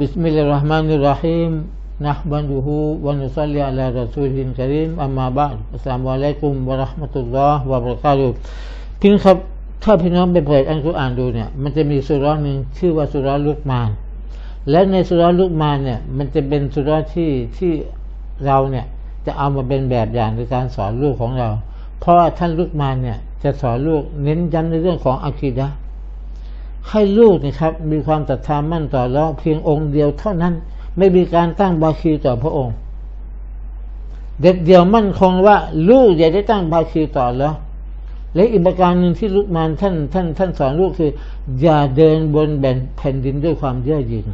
بسم الله الرحمن الرحيم نحمده ونصلي على رسوله الكريم أما بعد السلام عليكم ورحمة الله وبركاته พี่น้องครับ ถ้าพี่น้องไปเปิดอันกุรอานดูเนี่ย มันจะมีสุราะห์หนึ่งชื่อว่าสุราะห์ลุกมาน และในสุราะห์ลุกมานเนี่ย มันจะเป็นสุราะห์ที่ที่เราเนี่ย จะเอามาเป็นแบบอย่างในการสอนลูกของเรา เพราะว่าท่านลุกมานเนี่ย จะสอนลูกเน้นย้ำในเรื่องของอะคีดะห์ ให้ลูกนี่ครับมีความศรัทธามั่นต่อแล้วเพียงองค์เดียวเท่านั้น ไม่มีการตั้งบาคีต่อพระองค์ เด็ดเดียวมั่นคงว่าลูกอย่าได้ตั้งบาคีต่อแล้วและอีกประการหนึ่งที่ลุกมานท่านท่านท่านสอนลูกคือ อย่าเดินบนแผ่นดินด้วยความเย่อหยิ่ง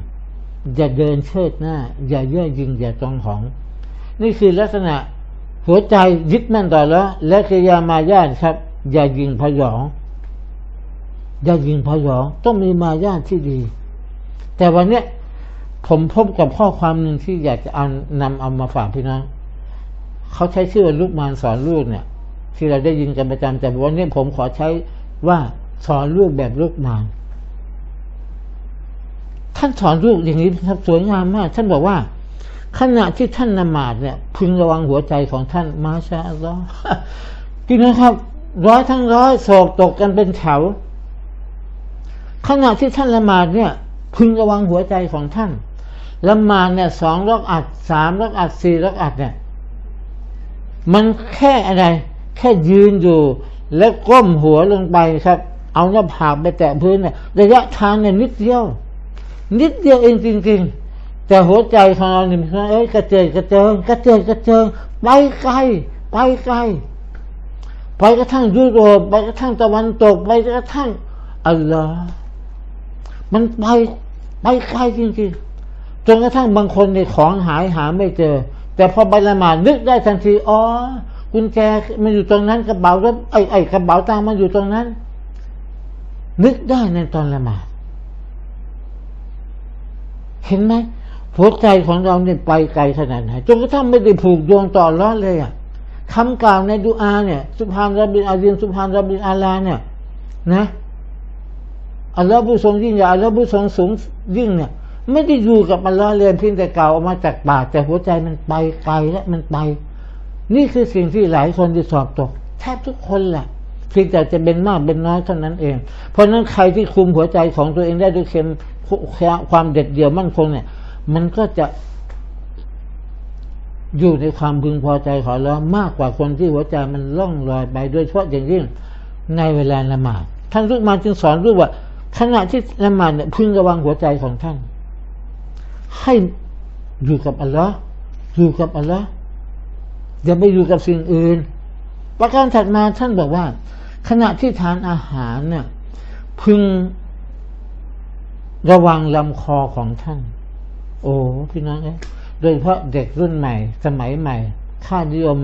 อย่าเดินเชิดหน้า อย่าเย่อหยิ่งอย่าจองหอง นี่คือลักษณะหัวใจยึดมั่นต่อแล้ว และกิยามายาทครับ อย่ายิงพยอง อย่ายิงพยองต้องมีมารยาทที่ดี แต่วันเนี้ยผมพบกับข้อความหนึ่งที่อยากจะเอานำเอามาฝากพี่น้องเขาใช้ชื่อลูกมารสอนลูกเนี่ย ที่เราได้ยินกันประจำแต่วันนี้ผมขอใช้ว่าสอนลูกแบบลูกมารท่านสอนลูกอย่างนี้ครับสวยงามมาก ท่านบอกว่า ขณะที่ท่านนมาดเนี่ย พึงระวังหัวใจของท่านมาชาอัลลอฮ์พี่น้องครับ ร้อยทั้งร้อยโศกตกกันเป็นแถว ขณะที่ท่านละหมาดเนี่ยพึงระวังหัวใจของท่านละหมาดเนี่ยสองรักอัดสามรักอัดสี่รักอัดเนี่ยมันแค่อะไร แค่ยืนอยู่ แล้วก้มหัวลงไปครับ เอาหน้าผากไปแตะพื้นเนี่ยระยะทางเนี่ยนิดเดียว นิดเดียวเองจริง ๆ แต่หัวใจของเราเนี่ยเอ้ยกระเจิงกระเจิงกระเจิงกระเจิงไปไกลไปไกลไปกระทั่งยุโรปไปกระทั่งตะวันตกไปกระทั่งอัลลอฮ์ มันไปไปไกลจริงๆจนกระทั่งบางคนเนี่ยของหายหาไม่เจอ แต่พอไปละหมาดนึกได้ทันทีอ๋อกุญแจมันอยู่ตรงนั้นกระเป๋ารถไอ้ไอ้กระเป๋าตังค์มันอยู่ตรงนั้น นึกได้ในตอนละหมาดเห็นไหมหัวใจของเราเนี่ยไปไกลขนาดไหนจนกระทั่งไม่ได้ผูกโยงต่อล้อเลยอะคำกล่าวในดูอาเนี่ย สุภานรบินอาซีนสุภานรบินอาลาเนี่ย นะ อัลลอฮ์ผู้ทรงยิ่งใหญ่อัลลอฮ์ผู้ทรงสูงยิ่งเนี่ย ไม่ได้อยู่กับอัลลอฮ์เลยเพียงแต่กล่าวออกมาจากปากแต่หัวใจมันไปไกลและมันไป นี่คือสิ่งที่หลายคนที่สอบตกแทบทุกคนแหละเพียงแต่จะเป็นมากเป็นน้อยเท่านั้นเอง เพราะนั้นใครที่คุมหัวใจของตัวเองได้ด้วยเค็มความเด็ดเดี่ยวมั่นคงเนี่ย มันก็จะอยู่ในความพึงพอใจของเรามากกว่าคนที่หัวใจมันล่องลอยไปโดยเฉพาะอย่างยิ่งในเวลาละหมาดท่านลูกมาจึงสอนลูกว่า ขณะที่ละหมาดเนี่ยพึงระวังหัวใจของท่าน ให้อยู่กับอัลลอฮ์อยู่กับอัลลอฮ์อย่าไปอยู่กับสิ่งอื่น ประการถัดมาท่านบอกว่า ขณะที่ทานอาหารเนี่ยพึงระวังลำคอของท่าน โอ้พี่น้องเอ้โดยเฉพาะเด็กรุ่นใหม่ สมัยใหม่ ค่านิยม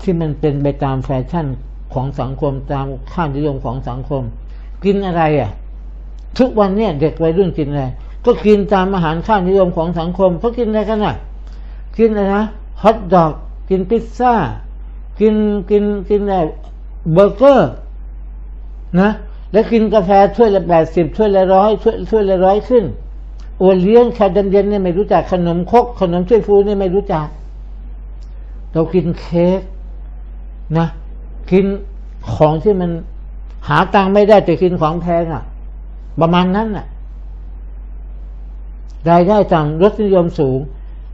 ที่มันเป็นไปตามแฟชั่นของสังคมตามค่านิยมของสังคม กินอะไรอะ ทุกวันเนี่ยเด็กวัยรุ่นกินอะไร ก็กินตามอาหารค่านิยมของสังคมเขากินอะไรกันอะ กินอะไรนะฮอทดอกกินพิซซ่า กินกินกินอะไรเบอร์เกอร์ นะ แล้วกินกาแฟถ้วยละแปดสิบถ้วยละร้อยถ้วยถ้วยละร้อยขึ้นโอเลี้ยงชาเย็นๆเนี่ยไม่รู้จักขนมคกขนมถ้วยฟูเนี่ยไม่รู้จัก เรากินเค้กนะ กินของที่มัน หาตังค์ไม่ได้แต่กินของแพงอะ ประมาณนั้นอะรายได้ต่ำรสนิยมสูง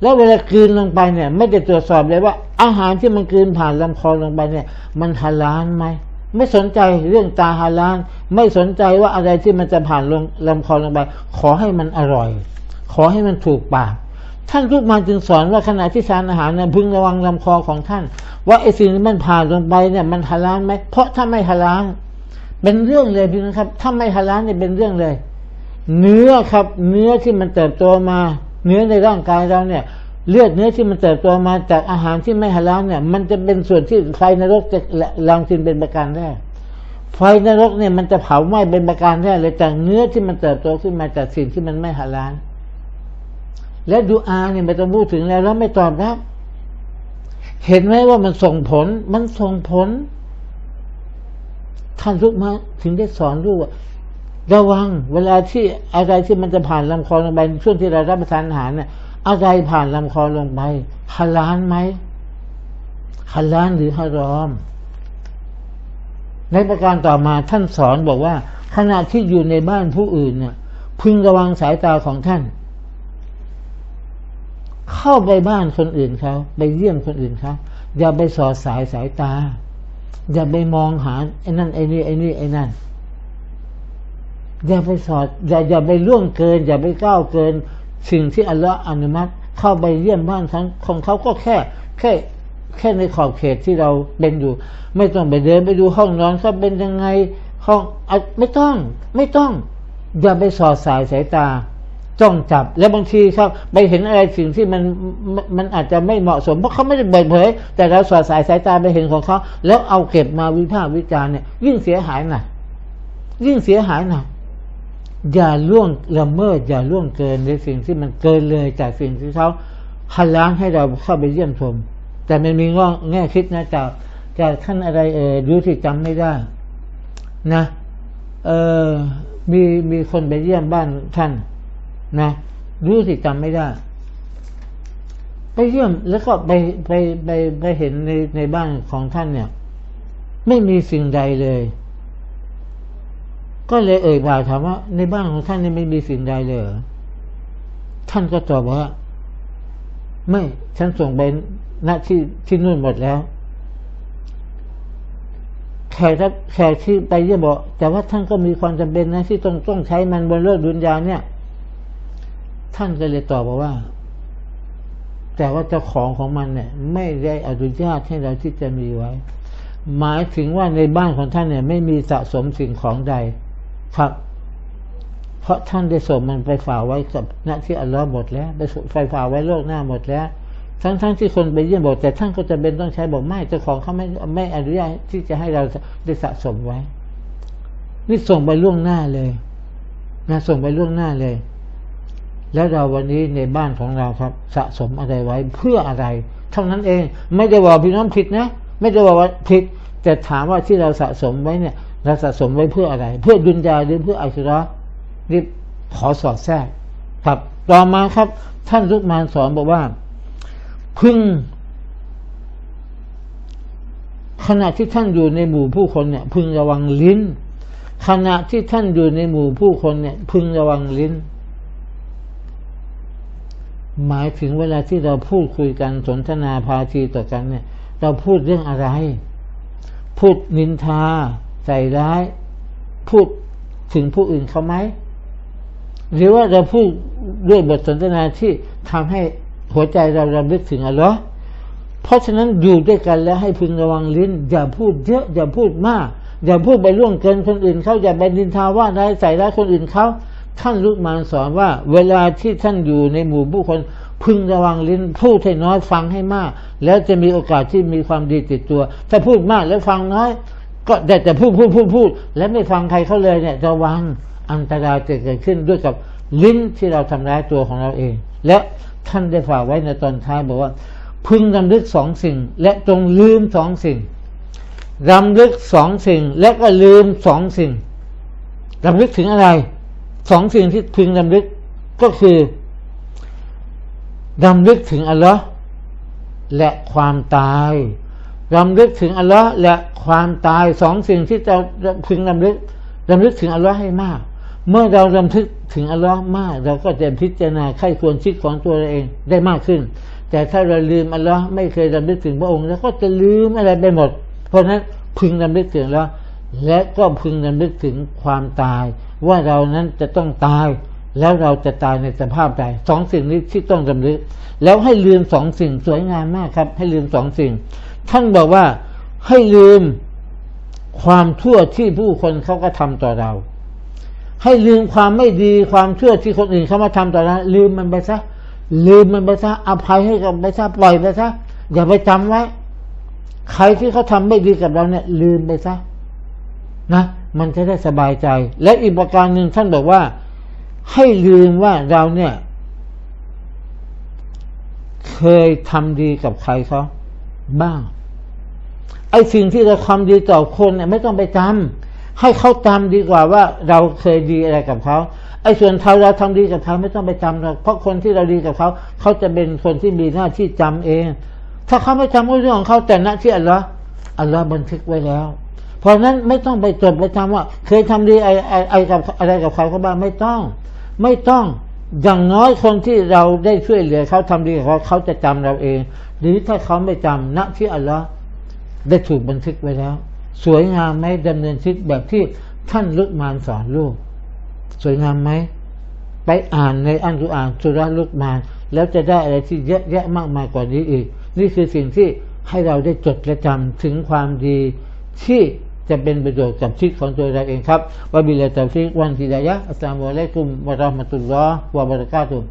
แล้วเวลากินลงไปเนี่ย ไม่ได้ตรวจสอบเลยว่า อาหารที่มันกินผ่านลำคอลงไปเนี่ย มันฮาลาลไหมไม่สนใจเรื่องตาฮาลาลไม่สนใจว่าอะไรที่มันจะผ่านลงลำคอลงไป ขอให้มันอร่อย ขอให้มันถูกปากท่านรูปมาจึงสอนว่าขณะที่ทานอาหารเนี่ยพึงระวังลำคอของท่าน ว่าไอ้สิ่งที่มันผ่านลงไปเนี่ยมันฮาลาลไหมเพราะถ้าไม่ฮาลาล เป็นเรื่องเลยพี่นะครับ ถ้าไม่ฮาลาลเนี่ยเป็นเรื่องเลย เนื้อครับ เนื้อที่มันเติบโตมา เนื้อในร่างกายเราเนี่ย เลือดเนื้อที่มันเติบโตมาจากอาหารที่ไม่ฮาลาลเนี่ย มันจะเป็นส่วนที่ไฟนรกจะลังกินเป็นประการแรกไฟนรกเนี่ยมันจะเผาไหม้เป็นประการแรกเลยจากเนื้อที่มันเติบโตขึ้นมาจากสิ่งที่มันไม่ฮาลาลและดูอาเนี่ยไม่ต้องพูดถึงแล้วแล้วไม่ตอบรับ เห็นไหมว่ามันส่งผล มันส่งผล ท่านลูกมาถึงได้สอนลูกว่าระวังเวลาที่อะไรที่มันจะผ่านลำคอลงไปช่วงที่เรารับประทานอาหารเนี่ยอะไรผ่านลำคอลงไปฮาลานไหมฮาลานหรือฮารอม ในประการต่อมาท่านสอนบอกว่า ขณะที่อยู่ในบ้านผู้อื่นเนี่ยพึงระวังสายตาของท่าน เข้าไปบ้านคนอื่นเขาไปเยี่ยมคนอื่นเขาอย่าไปสอดสายสายตา อย่าไปมองหาไอ้นั่นไอ้นี่ไอ้นี่ไอ้นั่นอย่าไปสอดอย่าอย่าไปล่วงเกิน อย่าไปก้าวเกิน สิ่งที่อัลลอฮ์อนุมัติเข้าไปเยี่ยมบ้านของของเขาก็แค่ แค่แค่ในขอบเขตที่เราเป็นอยู่ ไม่ต้องไปเดินไปดูห้องนอนเขาเป็นยังไงห้องไม่ต้อง ไม่ต้อง อย่าไปสอดสายสายตา จ้องจับ แล้วบางทีครับไปเห็นอะไรสิ่งที่มันมันอาจจะไม่เหมาะสม เพราะเขาไม่ได้เปิดเผย แต่เราสอดสายสายตาไปเห็นของเขาแล้วเอาเก็บมาวิพากษ์วิจารณ์เนี่ยยิ่งเสียหายหนักยิ่งเสียหายหนักอย่าล่วงละเมิดอย่าล่วงเกินในสิ่งที่มันเกินเลยจากสิ่งที่เขาฮัลล้างให้เราเข้าไปเยี่ยมชม แต่มันมีง้อแง่คิดนะจากจากท่านอะไรเออรู้ที่จำไม่ได้ นะ เออมีมีคนไปเยี่ยมบ้านท่าน นะรู้สิจำไม่ได้ ไปเยี่ยมแล้วก็ไปไปไปไปเห็นในในบ้านของท่านเนี่ย ไม่มีสิ่งใดเลย ก็เลยเอ่ยปากถามว่า ในบ้านของท่านนี่ไม่มีสิ่งใดเลยหรอท่านก็ตอบว่า ไม่ฉันส่งไปณที่ที่นู่นหมดแล้วแขกรับแขกที่ไปเยี่ยมบอก แต่ว่าท่านก็มีความจำเป็นนะที่ต้องต้องใช้มันบนโลกดุนยาเนี่ย ท่านก็เลยตอบบอกว่า แต่ว่าเจ้าของของมันเนี่ย ไม่ได้อนุญาตให้เราที่จะมีไว้ หมายถึงว่าในบ้านของท่านเนี่ย ไม่มีสะสมสิ่งของใดครับ เพราะท่านได้ส่งมันไปฝากไว้กับณที่อัลลอฮ์หมดแล้ว ไปไฟฝากไว้โลกหน้าหมดแล้วทั้งๆทที่คนไปเยี่ยมบอกแต่ท่านก็จะเป็นต้องใช้บอกไม่เจ้าของเขาไม่ไม่อนุญาตที่จะให้เราได้สะสมไว้ นี่ส่งไปล่วงหน้าเลยนะส่งไปล่วงหน้าเลย แล้วเราวันนี้ในบ้านของเราครับ สะสมอะไรไว้เพื่ออะไรเท่านั้นเอง ไม่ได้บอกพี่น้องผิดนะ ไม่ได้ว่าผิด แต่ถามว่าที่เราสะสมไว้เนี่ยเราสะสมไว้เพื่ออะไร เพื่อดุนยาหรือเพื่ออัชระนี่ขอสอดแทรกครับ ต่อมาครับ ท่านลุกมานสอนบอกว่า พึงขณะที่ท่านอยู่ในหมู่ผู้คนเนี่ย พึงระวังลิ้น ขณะที่ท่านอยู่ในหมู่ผู้คนเนี่ย พึงระวังลิ้น หมายถึงเวลาที่เราพูดคุยกันสนทนาพาทีต่อกันเนี่ย เราพูดเรื่องอะไร พูดนินทาใส่ร้าย พูดถึงผู้อื่นเขาไหมหรือว่าเราพูดด้วยบทสนทนาที่ทำให้หัวใจเรารำลึกถึงอัลลอฮ์เพราะฉะนั้นอยู่ด้วยกันแล้วให้พึงระวังลิ้น อย่าพูดเยอะ อย่าพูดมาก อย่าพูดไปล่วงเกินคนอื่นเขาอย่าไปนินทาว่าร้ายใส่ร้ายคนอื่นเขา ท่านลุกมานสอนว่า เวลาที่ท่านอยู่ในหมู่ผู้คนพึงระวังลิ้นพูดให้น้อยฟังให้มาก แล้วจะมีโอกาสที่มีความดีติดตัว ถ้าพูดมากแล้วฟังน้อย ก็แต่แต่พูดพูดพูดพูด และไม่ฟังใครเขาเลยเนี่ยระวังอันตรายจะเกิดขึ้นด้วยกับลิ้นที่เราทำร้ายตัวของเราเอง และท่านได้ฝากไว้ในตอนท้ายบอกว่า พึงรำลึกสองสิ่ง และจงลืมสองสิ่งรำลึกสองสิ่ง และก็ลืมสองสิ่งรำลึกถึงอะไร สองสิ่งที่พึงรำลึกก็คือรำลึกถึงอัลลอฮ์และความตายรำลึกถึงอัลลอฮ์และความตายสองสิ่งที่เราพึงรำลึกรำลึกถึงอัลลอฮ์ให้มาก เมื่อเรารำลึกถึงอัลลอฮ์มาก เราก็จะพิจารณาไข้ควรชิดของตัวเองได้มากขึ้น แต่ถ้าเราลืมอัลลอฮ์ไม่เคยรำลึกถึงพระองค์แล้วก็จะลืมอะไรไปหมด เพราะนั้นพึงรำลึกถึงแล้วและก็พึงรำลึกถึงความตาย ว่าเรานั้นจะต้องตาย แล้วเราจะตายในสภาพใดสองสิ่งนี้ที่ต้องรำลึก แล้วให้ลืมสองสิ่งสวยงามมากครับ ให้ลืมสองสิ่ง ท่านบอกว่าให้ลืมความชั่วที่ผู้คนเขาก็ทำต่อเรา ให้ลืมความไม่ดีความชั่วที่คนอื่นเขามาทำต่อเราลืมมันไปซะลืมมันไปซะอภัยให้กับไปซะปล่อยไปซะอย่าไปจำไว้ ใครที่เขาทำไม่ดีกับเราเนี่ย ลืมไปซะนะ มันจะได้สบายใจ และอีกประการหนึ่งท่านบอกว่า ให้ลืมว่าเราเนี่ย เคยทำดีกับใครเขาบ้าง ไอ้สิ่งที่เราทำดีต่อคนเนี่ยไม่ต้องไปจำให้เขาจำดีกว่าว่า เราเคยดีอะไรกับเขาไอ้ส่วนเราเราทำดีกับเขาไม่ต้องไปจำหรอกเพราะคนที่เราดีกับเขาเขาจะเป็นคนที่มีหน้าที่จำเอง ถ้าเขาไม่จำก็เรื่องของเขาแต่หน้าที่อัลลอฮ์อัลลอฮ์บันทึกไว้แล้ว เพราะนั้นไม่ต้องไปจดไปจำว่า เคยทำดีไอไอไอกับอะไรกับใครเขาบ้างไม่ต้อง ไม่ต้องอย่างน้อยคนที่เราได้ช่วยเหลือเขาทำดีเขาเขาจะจำเราเอง หรือถ้าเขาไม่จำณที่อัลลอฮ์ได้ถูกบันทึกไว้แล้ว สวยงามไหมดำเนินชีวิตแบบที่ท่านลุกมานสอนลูก สวยงามไหมไปอ่านในอันกุรอานสุราลุกมาน แล้วจะได้อะไรที่เยอะแยะมากมายกว่านี้อีก นี่คือสิ่งที่ให้เราได้จดและจำถึงความดีที่ จะเป็นประโยชน์กับชีวิตของตัวเราเองครับวะบิลลาตตอฟิกวันทิดายะอัสสลามุอะลัยกุมวะราะห์มะตุลลอฮ์วะบะเราะกาตุฮ์